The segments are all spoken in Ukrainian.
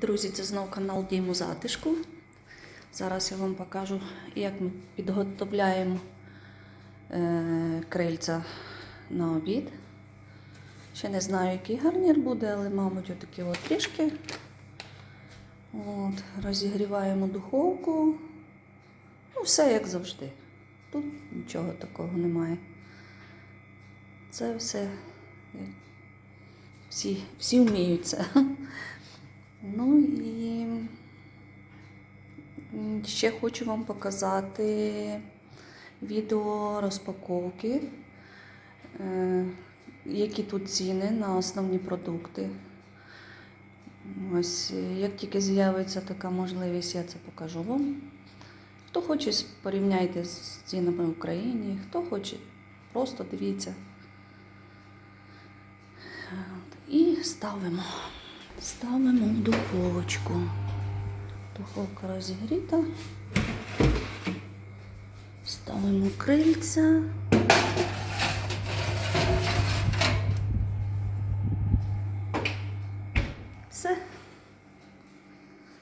Друзі, це знов канал Дім у затишку. Зараз я вам покажу, як ми підготовляємо е, крильця на обід. Ще не знаю, який гарнір буде, але, мабуть, отакі от трішки. От, розігріваємо духовку. Ну, все як завжди. Тут нічого такого немає. Це все. Всі, всі вміють це. І ще хочу вам показати відео розпаковки, е, які тут ціни на основні продукти. Ось, як тільки з'явиться така можливість, я це покажу вам. Хто хоче, порівняйте з цінами в Україні, хто хоче, просто дивіться. І ставимо. Ставимо в духовочку. Духовка розігріта. Ставимо крильця. Все.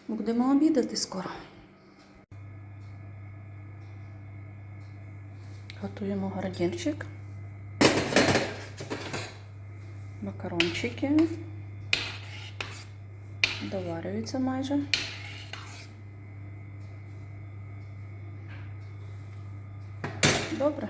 Будемо обідати скоро. Готуємо гарнірчик. Макарончики. Доварюється майже. Добре.